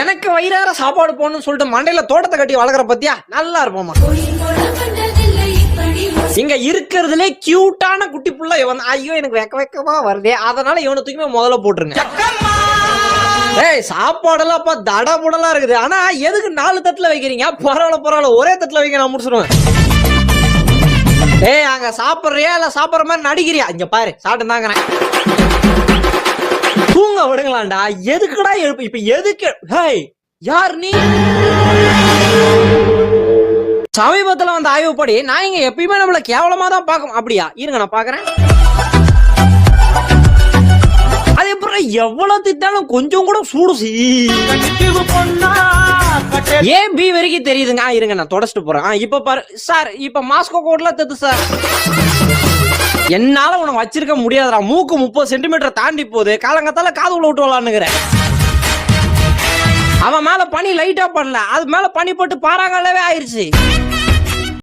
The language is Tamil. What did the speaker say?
எனக்கு வயிறார சாப்பாடு போகணும்னு சொல்லிட்டு மண்டையில தோட்டத்தை கட்டி வளர்க்குற பத்தியா? நல்லா இருப்போமா இங்க இருக்கிறதுலே கியூட்டான குட்டி புள்ள இவன். ஐயோ எனக்கு வெக்க வெக்கமா வருதே. அதனால இவனை தூக்கி போய் முதல்ல போட்டுருங்க. ஏய் சாப்பாடெல்லாம் அப்பா தட புடலா இருக்குது. ஆனா எதுக்கு நாலு தட்டுல வைக்கிறீங்க? பரவாயில்ல பரவாயில்ல. ஒரே தட்டுல வைக்க நான் முடிச்சிருவேன். ஏய் அங்க சாப்பிடுறியா? இல்ல சாப்பிடுற மாதிரி நடிக்கிறியா? இங்க பாரு சாப்பிட்டு தாங்கிறேன். தூங்க எதுக்குடா எழுப்பு? இப்ப எதுக்கு? ஹாய் யார் நீ? சமீபத்துல வந்த ஆய்வுப்படி நான் இங்க எப்பயுமே நம்மள கேவலமா தான் பார்க்கும். அப்படியா? இருங்க நான் பாக்குறேன். அது எப்படி எவ்வளவு திட்டாலும் கொஞ்சம் கூட சூடு ஏன் பி வரைக்கும் தெரியுதுங்க? இருங்க நான் தொடச்சிட்டு போறேன். இப்ப பாரு. சார் இப்ப மாஸ்கோ கோட்ல தத்து சார். என்னால உனக்கு வச்சிருக்க முடியாதுடா. மூக்கு முப்பது சென்டிமீட்டர் தாண்டி போகுது. காலங்கத்தால காது உள்ள விட்டு விளாண்டுக்கிறேன் அவன் மேல பனி லைட்டா பண்ணல. அது மேல பனி போட்டு பாறாங்கல்லவே ஆயிருச்சு.